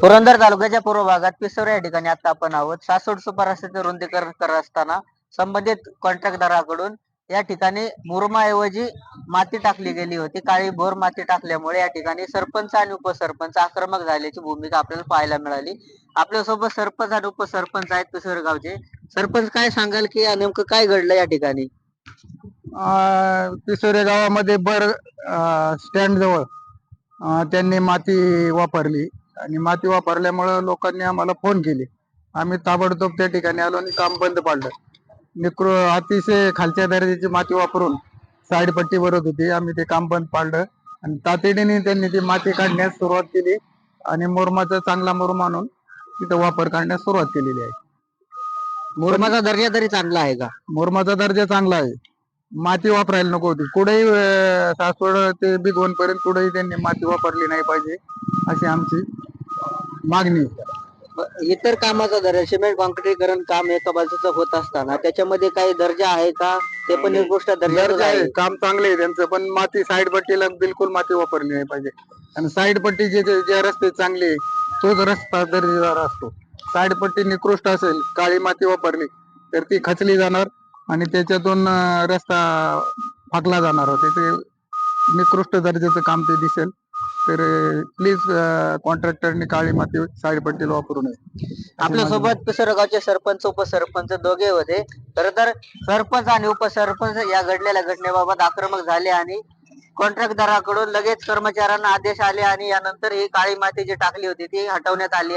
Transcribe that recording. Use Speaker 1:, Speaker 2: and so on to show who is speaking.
Speaker 1: पुरंदर तालुक्याच्या पूर्व भागात पिसोर या ठिकाणी आता आपण आहोत. सासवड सुपर रस्त्याचे रुंदीकरण करत असताना संबंधित कॉन्ट्रॅक्टदाराकडून या ठिकाणी मुरमाऐवजी माती टाकली गेली होती. काळी भोर माती टाकल्यामुळे या ठिकाणी सरपंच आणि उपसरपंच आक्रमक झाल्याची भूमिका आपल्याला पाहायला मिळाली. आपल्यासोबत सरपंच आणि उपसरपंच आहेत पिसोर गावचे. सरपंच काय सांगाल की नेमकं काय घडलं या ठिकाणी?
Speaker 2: पिसोरे गावामध्ये बर स्टँड जवळ त्यांनी माती वापरली. आणि माती वापरल्यामुळं लोकांनी आम्हाला फोन केले. आम्ही ताबडतोब त्या ठिकाणी आलो आणि काम बंद पाडलं. निकृ अतिशय खालच्या दर्जाची माती वापरून साईड पट्टी भरत होती. आम्ही ते काम बंद पाडलं आणि तातडीने त्यांनी ती माती काढण्यास सुरुवात केली आणि मुरमाचा चांगला मुरम आणून तिथं वापर करण्यास सुरुवात केलेली आहे.
Speaker 1: मुरमाचा दर्जा तरी चांगला आहे का?
Speaker 2: मुरमाचा दर्जा चांगला आहे. माती वापरायला नको होती. कुठेही सासवड ते बिगवण पर्यंत कुठेही त्यांनी माती वापरली नाही पाहिजे अशी आमची मागणी.
Speaker 1: इतर कामाचा दर्जा सिमेंट कॉन्क्रीटीकरण काम एका बाजूचं होत असताना त्याच्यामध्ये काही दर्जा आहे का? ते पण एक गोष्ट
Speaker 2: दर्जा आहे. काम चांगले आहे त्यांचं पण माती साईड पट्टीला बिलकुल माती वापरली नाही पाहिजे. आणि साईड पट्टी जे रस्ते चांगले तोच रस्ता दर्जेदार असतो. साईड पट्टी निकृष्ट असेल काळी माती वापरली तर ती खचली जाणार आणि त्याच्यातून रस्ता फाकला जाणार. त्याचे निकृष्ट दर्जाचं काम ते दिसेल. तर प्लीज कॉन्ट्रॅक्टरने काळी माती साईड पट्टीला वापरू नये.
Speaker 1: आपल्यासोबत पिसरगावचे सरपंच उपसरपंच दोघे होते. खर तर सरपंच आणि उपसरपंच या घडलेल्या घटनेबाबत आक्रमक झाले आणि कॉन्ट्रॅक्टदाराकडून लगेच कर्मचाऱ्यांना आदेश आले आणि यानंतर ही काळी माती जी टाकली होती ती हटवण्यात आली आहे.